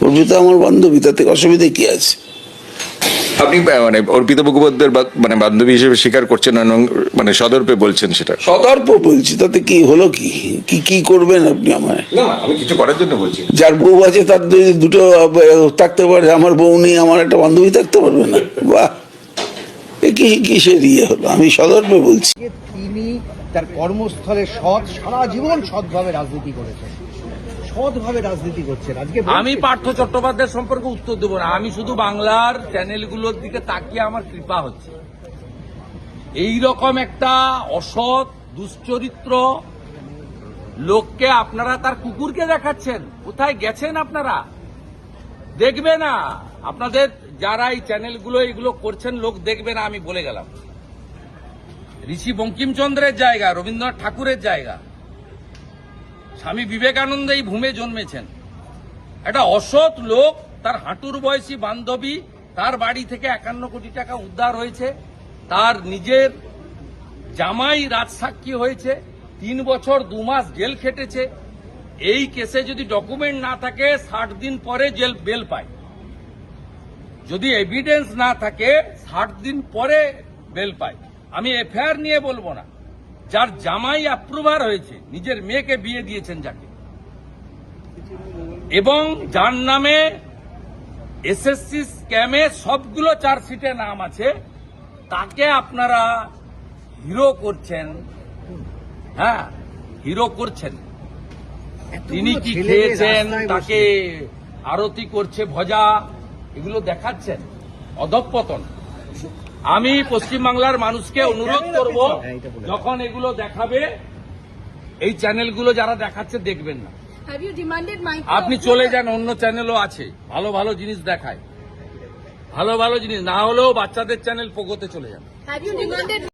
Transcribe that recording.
অর্পিতা আমার বান্ধবী তাতে অসুবিধা কি আছে? আপনি মানে অর্পিতা মুখোপাধ্যায়ের বা- মানে বান্ধবী হিসেবে স্বীকার করছেন এবং মানে সদর্পে বলছেন সেটা? সদর্প বলছি তাতে কি হলো কি? কি কি করবেন আপনি আমায়? না আমি কিছু করার জন্য বলছি। যার বউ আছে তার দুটো থাকতে পারে আমার বউ নেই আমার একটা বান্ধবী থাকতে পারবে না। বাহ! এ কি কিসের ইয়ে হলো? আমি সদর্পে বলছি। তিনি তার কর্মস্থলে সৎ সারা জীবন সৎভাবে রাজনীতি করেছেন। সৎভাবে রাজনীতি করছেন। আজকে আমি পার্থ চট্টোপাধ্যায় সম্পর্কে উত্তর দেবো না। আমি শুধু বাংলার চ্যানেলগুলোর দিকে তাকিয়ে আমার কৃপা হচ্ছে। এই রকম একটা অসৎ, দুশ্চরিত্র লোককে আপনারা তার কুকুরকে দেখাচ্ছেন। কোথায় গেছেন আপনারা? দেখবে না। আপনাদের যারা এই চ্যানেলগুলো, এগুলো করছেন, লোক দেখবে না, আমি বলে গেলাম। ঋষি বঙ্কিমচন্দ্রের জায়গা, রবীন্দ্রনাথ ঠাকুরের জায়গা। স্বামী বিবেকানন্দ এই ভূমে জন্মেছেন। একটা অসৎ লোক, তার হাঁটুর বয়সী বান্ধবী, তার বাড়ি থেকে একান্ন কোটি টাকা উদ্ধার হয়েছে, তার নিজের জামাই রাজসাক্ষী হয়েছে, তিন বছর দু মাস জেল খেটেছে। এই কেসে যদি ডকুমেন্ট না থাকে, ষাট দিন পরে জেল, বেল পায়। যদি এভিডেন্স না থাকে, ষাট দিন পরে বেল পায়। আমি এফআইআর নিয়ে বলব না। যার জামাই অ্যাপ্রুভার হয়েছে নিজের মেয়েকে বিয়ে দিয়েছেন যাকে। এবং যার নামে এসএসসি স্ক্যামে সবগুলো চার্জশিটে নাম আছে তাকে আপনারা হিরো করছেন। হ্যাঁ হিরো করছেন। তিনি কি খেয়েছেন তাকে আরতি করছে ভজা এগুলো দেখাচ্ছেন। অধঃপতন। আমি পশ্চিমবাংলার মানুষকে অনুরোধ করব। যখন এগুলো দেখাবে এই চ্যানেলগুলো যারা দেখাচ্ছে দেখবেন না। আপনি চলে যান অন্য চ্যানেলও আছে। ভালো ভালো জিনিস দেখায়। ভালো ভালো জিনিস না হলেও বাচ্চাদের চ্যানেল পোগোতে চলে যান।